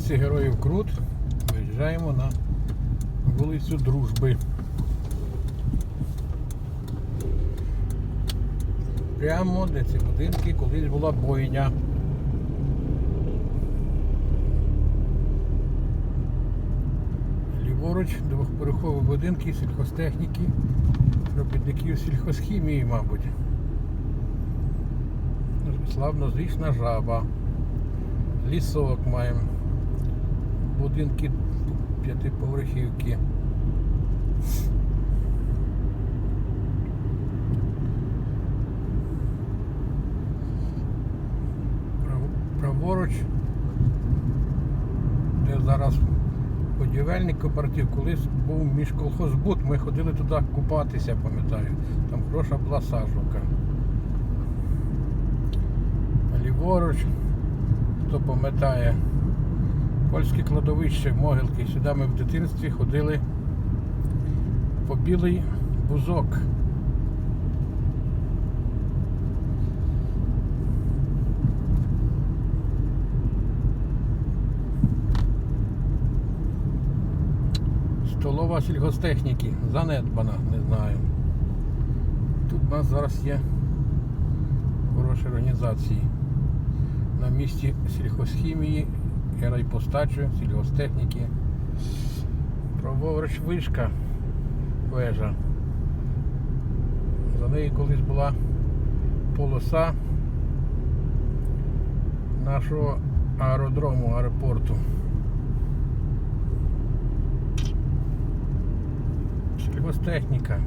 вулиці Героїв Крут. Виїжджаємо на вулицю Дружби. Прямо де ці будинки колись була бойня. Ліворуч двохповерхові будинки сільхозтехніки, робітників сільхозхімії, мабуть. Славнозвісна жаба. Лісок маємо. Будинки п'ятиповерхівки. Праворуч, де зараз будівельник кооператив, колись був міжколхозбут, ми ходили туди купатися, пам'ятаю. Там хороша була сажалка. А Ліворуч, хто пам'ятає, польське кладовище, могилки. Сюди ми в дитинстві ходили по білий бузок. Столова сільгостехніки, занедбана, не знаю. Тут у нас зараз є хороші організації. На місці сільхозхімії, райпостачу, сільгостехніки. Праворуч вишка вежа. За нею колись була полоса нашого аеродрому, аеропорту. Сільгостехніка.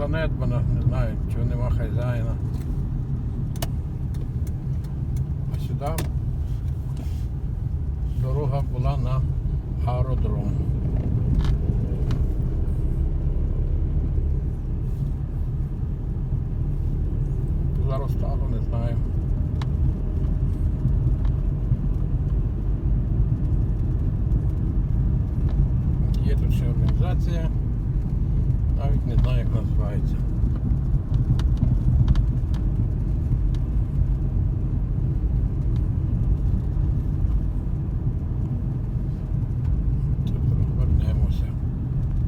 Занедбана, не знаю, чого нема хазяїна. А сюди дорога була на аеродром. Зараз стало, не знаю. Є тут ще організація, як називається.